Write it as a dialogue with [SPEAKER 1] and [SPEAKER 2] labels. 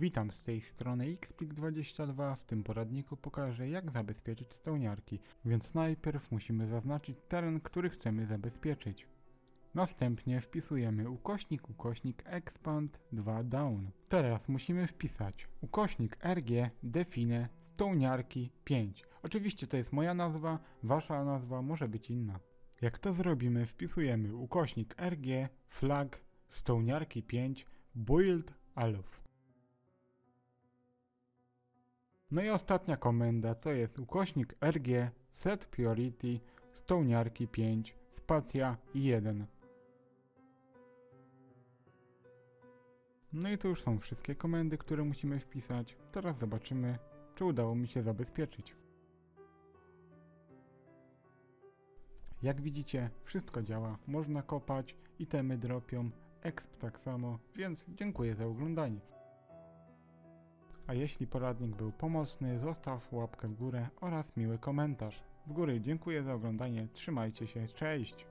[SPEAKER 1] Witam z tej strony XPIK22. W tym poradniku pokażę jak zabezpieczyć stołniarki, więc najpierw musimy zaznaczyć teren, który chcemy zabezpieczyć. Następnie wpisujemy ukośnik ukośnik expand 2 down. Teraz musimy wpisać ukośnik rg define stołniarki 5. Oczywiście to jest moja nazwa, wasza nazwa może być inna. Jak to zrobimy, wpisujemy ukośnik rg flag stołniarki 5 build aluf. No i ostatnia komenda to jest ukośnik rg set priority stołniarki 5 spacja 1. No i to już są wszystkie komendy, które musimy wpisać. Teraz zobaczymy, czy udało mi się zabezpieczyć. Jak widzicie, wszystko działa, można kopać, itemy dropią, exp tak samo, więc dziękuję za oglądanie. A jeśli poradnik był pomocny, zostaw łapkę w górę oraz miły komentarz. Z góry dziękuję za oglądanie, trzymajcie się, cześć!